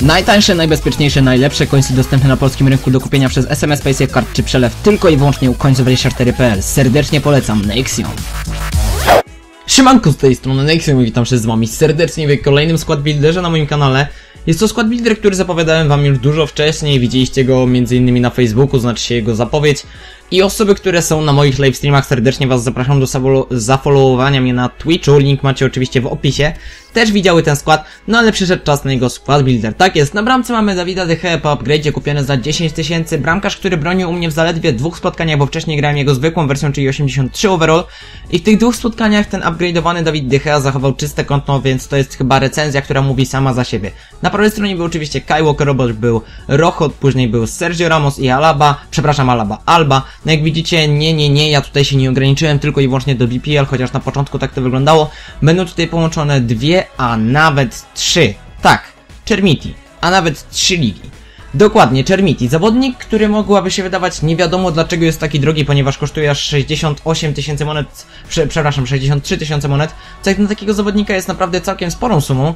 Najtańsze, najbezpieczniejsze, najlepsze końce dostępne na polskim rynku do kupienia przez SMS Paysafe Card czy przelew tylko i wyłącznie u końców24.pl. Serdecznie polecam Nexion. Siemanko z tej strony Nexion witam się z wami serdecznie w kolejnym skład builderze na moim kanale. Jest to skład builder, który zapowiadałem wam już dużo wcześniej, widzieliście go m.in. na Facebooku, znaczy się jego zapowiedź. I osoby, które są na moich live streamach, serdecznie was zapraszam do zafollowowania mnie na Twitchu, link macie oczywiście w opisie. Też widziały ten skład, no ale przyszedł czas na jego skład builder. Tak jest, na bramce mamy Dawida Deche po upgrade'zie kupiony za 10 tysięcy, bramkarz, który bronił u mnie w zaledwie dwóch spotkaniach, bo wcześniej grałem jego zwykłą wersją, czyli 83 overall. I w tych dwóch spotkaniach ten upgrade'owany Dawid Deche zachował czyste konto, więc to jest chyba recenzja, która mówi sama za siebie. Na prawej stronie był oczywiście Kai Walker, Robot był Rochot, później był Sergio Ramos i Alaba, przepraszam Alaba, Alba. No jak widzicie, nie, nie, nie, ja tutaj się nie ograniczyłem tylko i wyłącznie do BPL, chociaż na początku tak to wyglądało. Będą tutaj połączone dwie, a nawet trzy. Tak, Chermiti, a nawet trzy ligi. Dokładnie, Chermiti. Zawodnik, który mogłaby się wydawać nie wiadomo dlaczego jest taki drogi, ponieważ kosztuje aż 68 tysięcy monet, prze, przepraszam, 63 tysiące monet, co jak na takiego zawodnika jest naprawdę całkiem sporą sumą,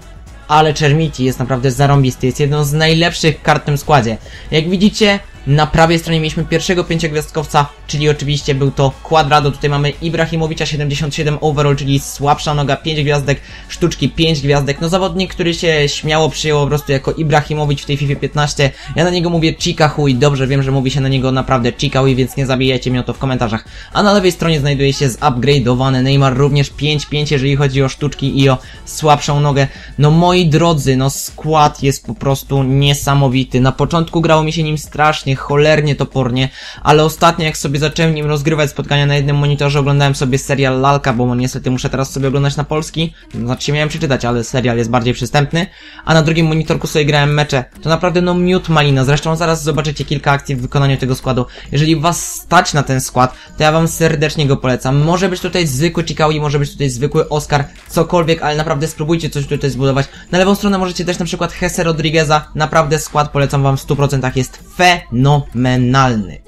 ale Chermiti jest naprawdę zarąbisty, jest jedną z najlepszych kart w tym składzie. Jak widzicie, na prawej stronie mieliśmy pierwszego pięciogwiazdkowca, czyli oczywiście był to Quadrado. Tutaj mamy Ibrahimowicza 77 overall, czyli słabsza noga, 5 gwiazdek, sztuczki 5 gwiazdek. No zawodnik, który się śmiało przyjął po prostu jako Ibrahimowicz w tej FIFA 15. Ja na niego mówię Chica Hui, dobrze wiem, że mówi się na niego naprawdę Chica więc nie zabijajcie mnie o to w komentarzach. A na lewej stronie znajduje się zupgrade'owany Neymar, również 5-5, jeżeli chodzi o sztuczki i o słabszą nogę. No moi drodzy, no skład jest po prostu niesamowity. Na początku grało mi się nim strasznie, cholernie topornie, ale ostatnio jak sobie zacząłem nim rozgrywać spotkania na jednym monitorze, oglądałem sobie serial Lalka, bo niestety muszę teraz sobie oglądać na polski, znaczy miałem przeczytać, ale serial jest bardziej przystępny, a na drugim monitorku sobie grałem mecze. To naprawdę no miód malina, zresztą zaraz zobaczycie kilka akcji w wykonaniu tego składu. Jeżeli was stać na ten skład, to ja wam serdecznie go polecam. Może być tutaj zwykły Chikaui, może być tutaj zwykły Oscar, cokolwiek, ale naprawdę spróbujcie coś tutaj zbudować. Na lewą stronę możecie też na przykład Hesse Rodrigueza, naprawdę skład polecam wam w 100%, jest fenomenalny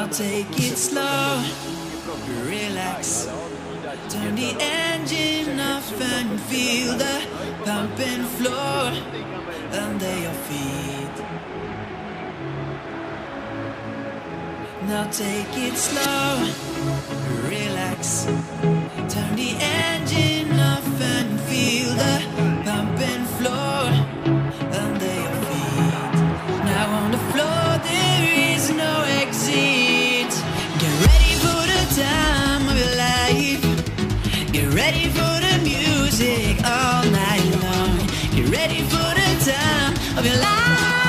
Now take it slow, relax. Turn the engine off and feel the pumping floor under your feet. Now take it slow, relax. alive.